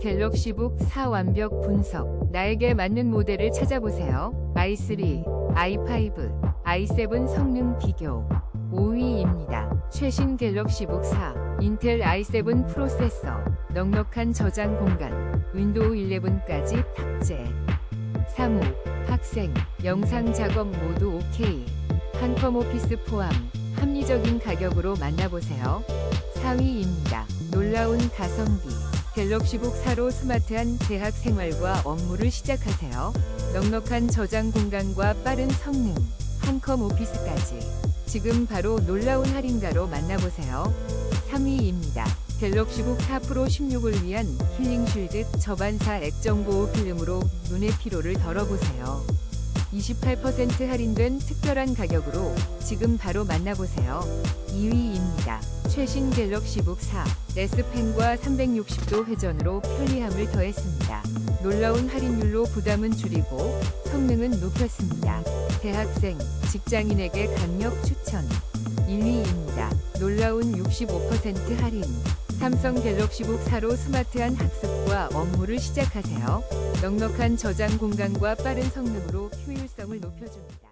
갤럭시북 4 완벽 분석. 나에게 맞는 모델을 찾아보세요. i3, i5, i7 성능 비교. 5위입니다. 최신 갤럭시북 4, 인텔 i7 프로세서, 넉넉한 저장 공간, 윈도우 11까지 탑재. 사무, 학생, 영상 작업 모두 OK. 한컴 오피스 포함, 합리적인 가격으로 만나보세요. 4위입니다. 놀라운 가성비. 갤럭시 북 4로 스마트한 대학 생활과 업무를 시작하세요. 넉넉한 저장 공간과 빠른 성능, 한컴 오피스까지. 지금 바로 놀라운 할인가로 만나보세요. 3위입니다. 갤럭시 북 4 프로 16을 위한 힐링 쉴드 저반사 액정 보호 필름으로 눈의 피로를 덜어보세요. 28% 할인된 특별한 가격으로 지금 바로 만나보세요. 2위 입니다. 최신 갤럭시북 4 S펜과 360도 회전으로 편리함을 더했습니다. 놀라운 할인율로 부담은 줄이고 성능은 높였습니다. 대학생, 직장인에게 강력 추천. 1위입니다. 놀라운 65% 할인. 삼성 갤럭시북 4로 스마트한 학습과 업무를 시작하세요. 넉넉한 저장 공간과 빠른 성능으로 효율성을 높여줍니다.